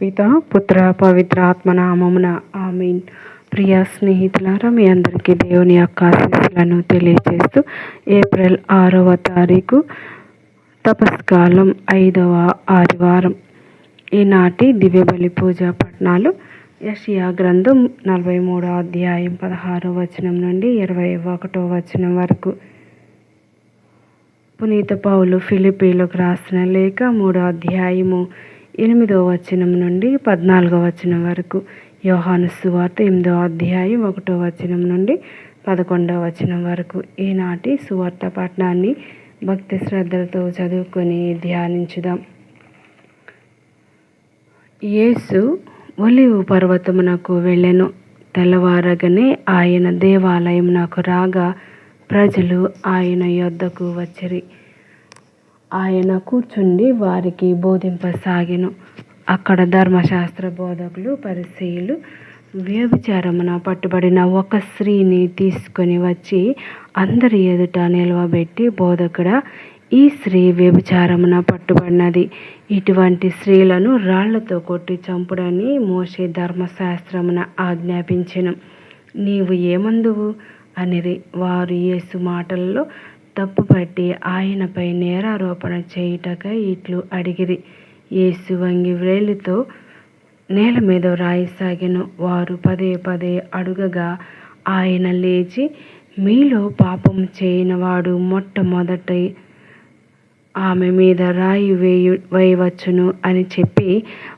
పిత పుత్ర పవిత్ర ఆత్మనామమున ఆమెన్. ప్రియ స్నేహితులారా మీ అందరికీ దేవుని యొక్క ఆశీస్సులను తెలియజేస్తూ ఏప్రిల్ ఆరవ తారీఖు తపస్కాలం ఐదవ ఆదివారం. ఈనాటి దివ్యబలి పూజా పట్నాలు యషియా గ్రంథం నలభై మూడో అధ్యాయం పదహారో వచనం నుండి ఇరవై ఒకటో వచనం వరకు. పునీత పౌలు ఫిలిపీలకు రాసిన లేఖ మూడో అధ్యాయము ఎనిమిదో వచనం నుండి పద్నాలుగో వచనం వరకు యోహాను సువార్త ఎనిమిదో అధ్యాయం ఒకటో వచనం నుండి పదకొండవ వచనం వరకు ఈనాటి సువార్త పట్టణాన్ని భక్తి శ్రద్ధలతో చదువుకొని ధ్యానించుదాం. యేసు ఒలివు పర్వతమునకు వెళ్ళెను. తెల్లవారగనే ఆయన దేవాలయం నాకు రాగా ప్రజలు ఆయన యొద్దకు వచ్చిరి. ఆయన కూర్చుండి వారికి బోధింపసాగెను. అక్కడ ధర్మశాస్త్ర బోధకులు పరిశీలు వ్యభిచారమున పట్టుబడిన ఒక స్త్రీని తీసుకొని వచ్చి అందరి ఎదుట నిలవబెట్టి బోధకుడ ఈ స్త్రీ వ్యభిచారమున పట్టుబడినది. ఇటువంటి స్త్రీలను రాళ్ళతో కొట్టి చంపుడని మోసే ధర్మశాస్త్రమున ఆజ్ఞాపించెను. నీవు ఏమందువు? అనిరి. వారు యేసు మాటల్లో తప్పుపట్టి ఆయనపై నేరారోపణ చేయుటకై ఇట్లు అడిగిరి. యేసు వంగి వ్రేలితో నేల మీద వ్రాయసాగెను. వారు పదే పదే అడుగగా ఆయన లేచి మీలో పాపం చేయనివాడు మొట్టమొదట ఆమె మీద రాయి వేయు వేయవచ్చును అని చెప్పి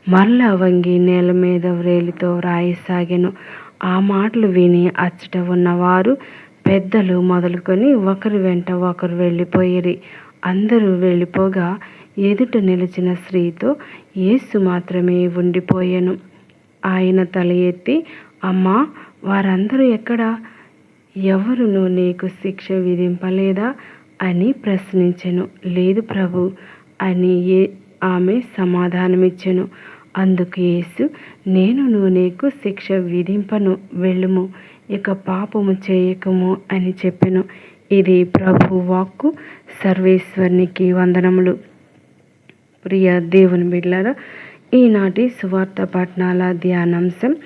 మరలా వంగి నేల మీద వ్రేలితో రాయసాగెను ఆ మాటలు విని అచ్చట ఉన్నవారు పెద్దలు మొదలుకొని ఒకరి వెంట ఒకరు వెళ్ళిపోయిరి. అందరూ వెళ్ళిపోగా ఎదుట నిలిచిన స్త్రీతో యేసు మాత్రమే ఉండిపోయాను. ఆయన తల ఎత్తి అమ్మా వారందరూ ఎక్కడా? ఎవరును నీకు శిక్ష విధింపలేదా? అని ప్రశ్నించెను. లేదు ప్రభు అని ఏ ఆమె సమాధానమిచ్చెను. అందుకు యేసు నేను నీకు శిక్ష విధింపను వెళ్ళుము. ఇక పాపము చేయకము అని చెప్పెను. ఇది ప్రభు వాక్కు సర్వేశ్వరునికి వందనములు. ప్రియ దేవుని బిడ్డలారా ఈనాటి సువార్త పట్నాల ధ్యానాంశం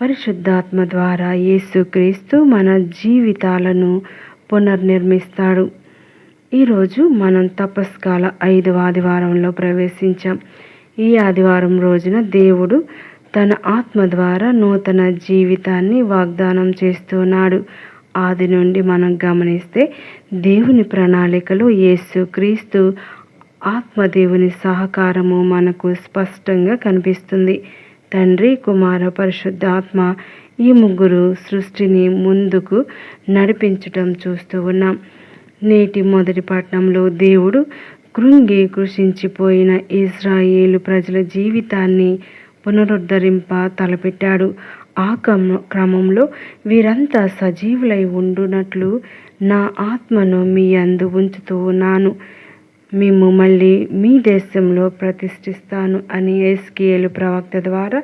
పరిశుద్ధాత్మ ద్వారా యేసుక్రీస్తు మన జీవితాలను పునర్నిర్మిస్తాడు. ఈరోజు మనం తపస్కాల ఐదవ ఆదివారంలో ప్రవేశించాం. ఈ ఆదివారం రోజున దేవుడు తన ఆత్మ ద్వారా నూతన జీవితాన్ని వాగ్దానం చేస్తున్నాడు. ఆది నుండి మనం గమనిస్తే దేవుని ప్రణాళికలో యేసు క్రీస్తు ఆత్మదేవుని సహకారము మనకు స్పష్టంగా కనిపిస్తుంది. తండ్రి కుమార పరిశుద్ధ ఆత్మ ఈ ముగ్గురు సృష్టిని ముందుకు నడిపించటం చూస్తూ ఉన్నాం. నేటి మొదటి పట్టణంలో దేవుడు కృంగి కృషించిపోయిన ఇజ్రాయేలు ప్రజల జీవితాన్ని పునరుద్ధరింప తలపెట్టాడు. ఆ క్రమంలో వీరంతా సజీవులై ఉండునట్లు నా ఆత్మను మీ అందు ఉంచుతూ ఉన్నాను. మేము మళ్ళీ మీ దేశంలో ప్రతిష్ఠిస్తాను అని ఎస్కేలు ప్రవక్త ద్వారా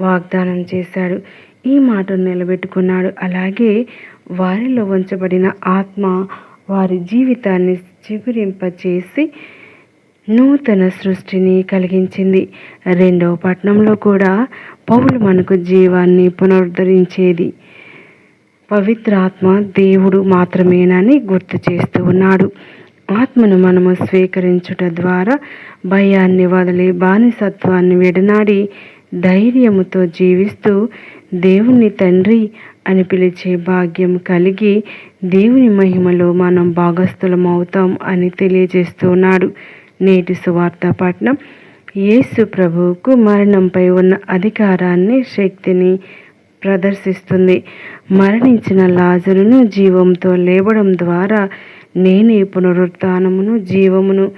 వాగ్దానం చేశాడు. ఈ మాటను నిలబెట్టుకున్నాడు. అలాగే వారిలో ఉంచబడిన ఆత్మ వారి జీవితాన్ని చిగురింపచేసి నూతన సృష్టిని కలిగించింది. రెండవ పట్టణంలో కూడా పౌలు మనకు జీవాన్ని పునరుద్ధరించేది. పవిత్రాత్మ దేవుడు మాత్రమేనని గుర్తు చేస్తూ ఉన్నాడు. ఆత్మను మనము స్వీకరించుట ద్వారా భయాన్ని వదిలి బానిసత్వాన్ని విడనాడి ధైర్యముతో జీవిస్తూ దేవుని తండ్రి అని పిలిచే భాగ్యం కలిగి దేవుని మహిమలో మనం భాగస్థులం అవుతాం అని తెలియజేస్తున్నాడు. నేటి సువార్త పట్నం. యేసు ప్రభువుకు మరణంపై ఉన్న అధికారాన్ని శక్తిని ప్రదర్శిస్తుంది. మరణించిన లాజరును జీవంతో లేవడం ద్వారా నేనే పునరుత్నమును జీవమును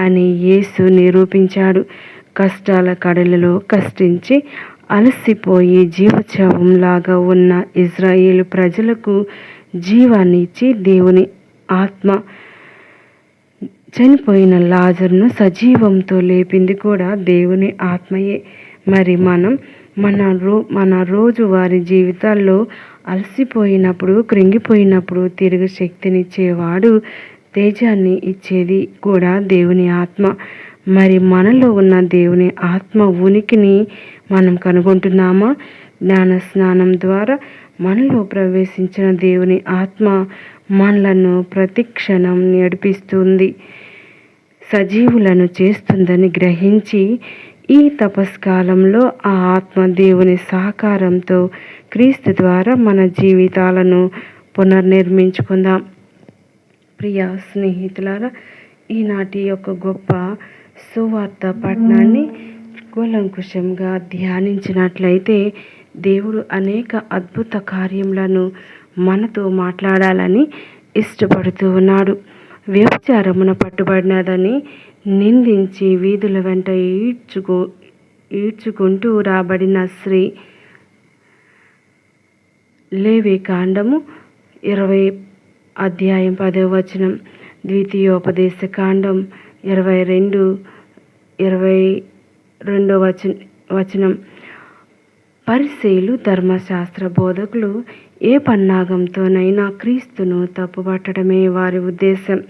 అని యేసు నిరూపించాడు. కష్టాల కడలలో కష్టించి అలసిపోయి జీవోత్సవంలాగా ఉన్న ఇజ్రాయేల్ ప్రజలకు జీవాన్ని ఇచ్చి దేవుని ఆత్మ చనిపోయిన లాజర్ను సజీవంతో లేపింది కూడా దేవుని ఆత్మయే. మరి మనం మన రో మన రోజువారి జీవితాల్లో అలసిపోయినప్పుడు కృంగిపోయినప్పుడు తిరుగు శక్తినిచ్చేవాడు తేజాన్ని ఇచ్చేది కూడా దేవుని ఆత్మ. మరి మనలో ఉన్న దేవుని ఆత్మ ఉనికిని మనం కనుగొంటున్నామా? జ్ఞాన స్నానం ద్వారా మనలో ప్రవేశించిన దేవుని ఆత్మ మనలను ప్రతిక్షణం నడిపిస్తుంది సజీవులను చేస్తుందని గ్రహించి ఈ తపస్కాలంలో ఆ ఆత్మ దేవుని సహకారంతో క్రీస్తు ద్వారా మన జీవితాలను పునర్నిర్మించుకుందాం. ప్రియ స్నేహితులారా ఈనాటి యొక్క గొప్ప సువార్త పట్టణాన్ని కూలంకుషంగా ధ్యానించినట్లయితే దేవుడు అనేక అద్భుత కార్యములను మనతో మాట్లాడాలని ఇష్టపడుతూ ఉన్నాడు. వ్యభిచారమున పట్టుబడినదని నిందించి వీధుల వెంట ఈడ్చుకో ఈడ్చుకుంటూ రాబడిన స్త్రీ లేవి కాండము ఇరవై అధ్యాయం పదవ వచనం ద్వితీయోపదేశ కాండం ఇరవై రెండు ఇరవై రెండో వచన వచనం. పరిశీలు ధర్మశాస్త్ర బోధకులు ఏ పన్నాగంతోనైనా క్రీస్తును తప్పుపట్టడమే వారి ఉద్దేశం.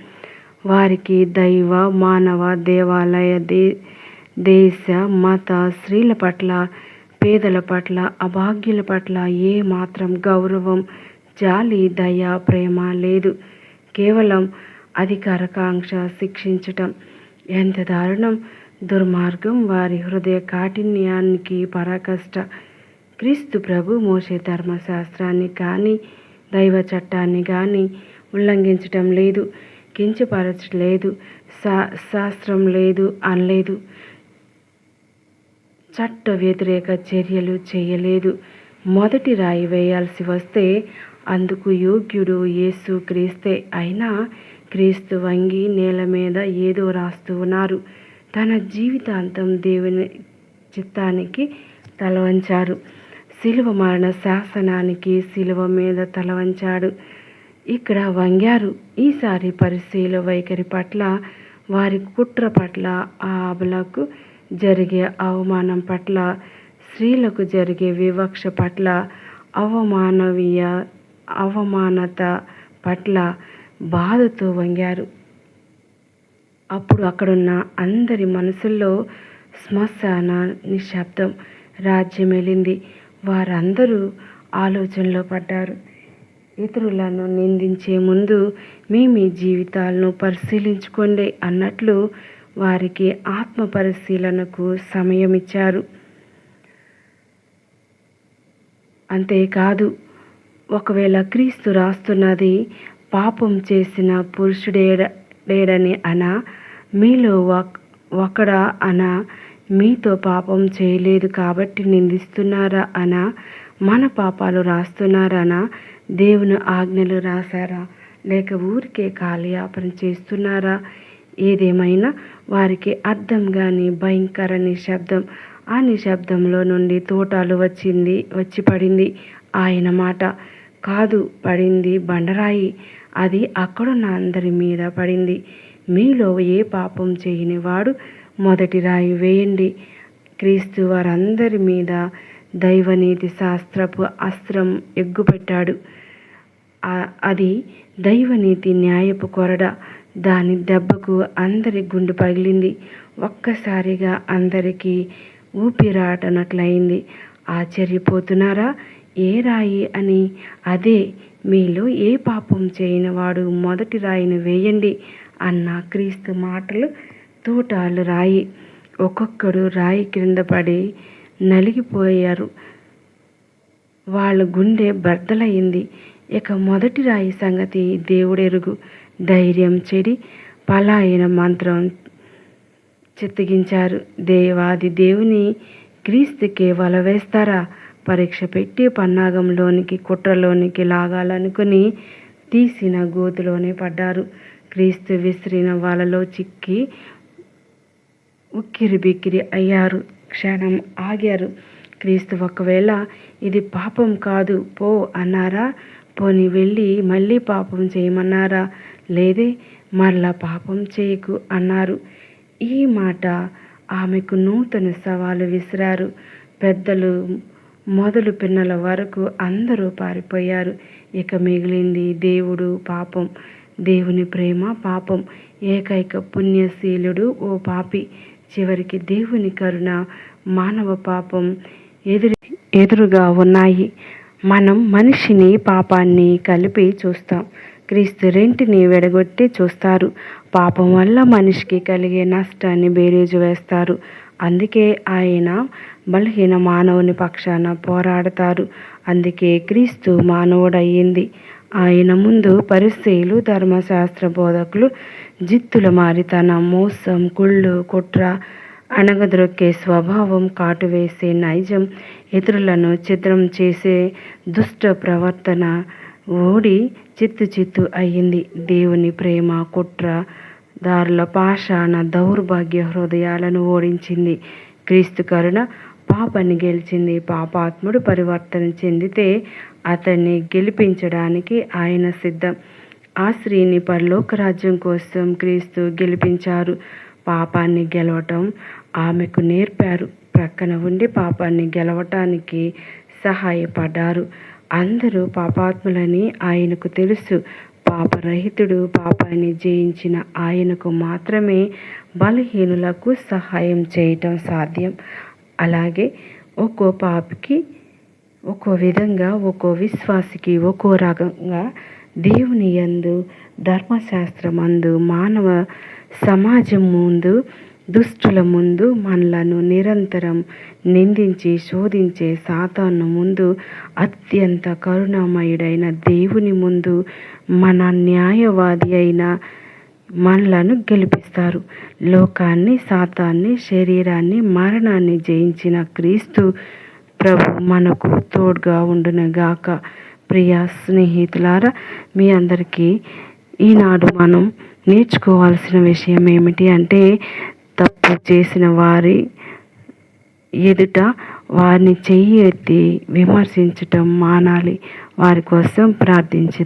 వారికి దైవ మానవ దేవాలయ దే దేశ మత స్త్రీల పట్ల పేదల పట్ల అభాగ్యుల పట్ల ఏ మాత్రం గౌరవం జాలి దయ ప్రేమ లేదు. కేవలం అధికారకాంక్ష శిక్షించటం. ఎంత దారుణం! దుర్మార్గం వారి హృదయ కాఠిన్యానికి పరాకష్ట. క్రీస్తు ప్రభు మోసే ధర్మశాస్త్రాన్ని కానీ దైవ చట్టాన్ని కానీ ఉల్లంఘించటం లేదు. కించపరచలేదు. శా శాస్త్రం లేదు అనలేదు. చట్ట వ్యతిరేక చర్యలు చేయలేదు. మొదటి రాయి వేయాల్సి వస్తే అందుకు యోగ్యుడు యేసు క్రీస్తే అయినా క్రీస్తు వంగి నేల మీద ఏదో రాస్తూ ఉన్నారు. తన జీవితాంతం దేవుని చిత్తానికి తలవంచారు. శిలువ మరణ శాసనానికి శిలువ మీద తలవంచాడు. ఇక్కడ వంగారు. ఈసారి పరిశీల వైఖరి పట్ల వారి కుట్ర పట్ల ఆ అబలకు జరిగే అవమానం పట్ల స్త్రీలకు జరిగే వివక్ష పట్ల అవమానవీయ అవమానత పట్ల బాధతో వంగారు. అప్పుడు అక్కడున్న అందరి మనసుల్లో శ్మశాన నిశ్శబ్దం రాజ్యం వెళ్ళింది వారందరూ ఆలోచనలో పడ్డారు. ఇతరులను నిందించే ముందు మీ మీ జీవితాలను పరిశీలించుకోండి అన్నట్లు వారికి ఆత్మ పరిశీలనకు సమయం ఇచ్చారు అంతేకాదు ఒకవేళ క్రీస్తు రాస్తున్నది పాపం చేసిన పురుషుడేడని అనా మీలో ఒకడా అనా మీతో పాపం చేయలేదు కాబట్టి నిందిస్తున్నారా అనా మన పాపాలు రాస్తున్నారనా దేవుని ఆజ్ఞలు రాశారా లేక ఊరికే కాలయాపన చేస్తున్నారా? ఏదేమైనా వారికి అర్థం కాని భయంకర నిశ్శబ్దం ఆ నిశ్శబ్దంలో నుండి తోటాలు వచ్చింది వచ్చి పడింది ఆయన మాట. కాదు పడింది బండరాయి. అది అక్కడున్న అందరి మీద పడింది. మీలో ఏ పాపం చేయని వాడు మొదటి రాయి వేయండి. క్రీస్తు వారందరి మీద దైవనీతి శాస్త్రపు అస్త్రం ఎగ్గుపెట్టాడు. అది దైవనీతి న్యాయపు కొరడ. దాని దెబ్బకు అందరి గుండె పగిలింది. ఒక్కసారిగా అందరికీ ఊపిరాటనట్లయింది. ఆశ్చర్యపోతున్నారా? ఏ రాయి అని? అదే మీలో ఏ పాపం చేయని వాడు మొదటి రాయిని వేయండి అన్న క్రీస్తు మాటలు తూటాలు రాయి. ఒక్కొక్కడు రాయి క్రింద పడి నలిగిపోయారు. వాళ్ళ గుండె బద్దలయ్యింది. ఇక మొదటి రాయి సంగతి దేవుడెరుగు. ధైర్యం చెడి పలాయన మంత్రం చిత్తగించారు దేవాది దేవుని క్రీస్తుకే వల వేస్తారా? పరీక్ష పెట్టి పన్నాగంలోనికి కుట్రలోనికి లాగాలనుకుని తీసిన గోతులోనే పడ్డారు. క్రీస్తు విసిరిన వాళ్ళలో చిక్కి ఉక్కిరి బిక్కిరి అయ్యారు. క్షణం ఆగారు. క్రీస్తు ఒకవేళ ఇది పాపం కాదు పో అన్నారా? పోని వెళ్ళి మళ్ళీ పాపం చేయమన్నారా? లేదే మరలా పాపం చేయకు అన్నారు. ఈ మాట ఆమెకు నూతన సవాలు విసిరారు. పెద్దలు మొదలు పిన్నల వరకు అందరూ పారిపోయారు. ఇక మిగిలింది దేవుడు పాపం. దేవుని ప్రేమ పాపం. ఏకైక పుణ్యశీలుడు ఓ పాపి. చివరికి దేవుని కరుణ మానవ పాపం ఎదురు ఎదురుగా ఉన్నాయి. మనం మనిషిని పాపాన్ని కలిపి చూస్తాం. క్రీస్తు రెంటిని వెడగొట్టి చూస్తారు. పాపం వల్ల మనిషికి కలిగే నష్టాన్ని బేరీజు వేస్తారు. అందుకే ఆయన బలహీన మానవుని పక్షాన పోరాడతారు. అందుకే క్రీస్తు మానవుడయ్యింది. ఆయన ముందు పరిస్థితులు ధర్మశాస్త్ర బోధకులు జిత్తుల మారితన మోసం కుళ్ళు కుట్ర అణగద్రొక్కే స్వభావం కాటువేసే నైజం ఇతరులను చిత్రం చేసే దుష్ట ప్రవర్తన ఓడి చిత్తు చిత్తు అయ్యింది. దేవుని ప్రేమ కుట్ర దారుల పాషాణ దౌర్భాగ్య హృదయాలను ఓడించింది. క్రీస్తు కరుణ పాపాన్ని గెలిచింది. పాపాత్ముడు పరివర్తన చెందితే అతన్ని గెలిపించడానికి ఆయన సిద్ధం. ఆ స్త్రీని పరలోక రాజ్యం కోసం క్రీస్తు గెలిపించారు. పాపాన్ని గెలవటం ఆమెకు నేర్పారు. ప్రక్కన ఉండి పాపాన్ని గెలవటానికి సహాయపడ్డారు. అందరూ పాపాత్ములని ఆయనకు తెలుసు. పాపరహితుడు పాపాన్ని జయించిన ఆయనకు మాత్రమే బలహీనులకు సహాయం చేయటం సాధ్యం. అలాగే ఒక్కో పాపికి ఒక్కో విధంగా ఒక్కో విశ్వాసికి ఒక్కో రకంగా దేవుని యందు ధర్మశాస్త్రమందు మానవ సమాజం ముందు దుష్టుల ముందు మనలను నిరంతరం నిందించి శోధించే సాతాను ముందు అత్యంత కరుణామయుడైన దేవుని ముందు మన న్యాయవాది అయిన మనలను గెలిపిస్తారు. లోకాన్ని సాతాన్ని శరీరాన్ని మరణాన్ని జయించిన క్రీస్తు ప్రభు మనకు తోడుగా ఉండునగాక. ప్రియ స్నేహితులారా మీ అందరికీ ఈనాడు మనం నేర్చుకోవాల్సిన విషయం ఏమిటి అంటే చేసిన వారి ఎదుట వారిని చెయ్యి ఎత్తి విమర్శించటం మానాలి. వారి కోసం ప్రార్థించి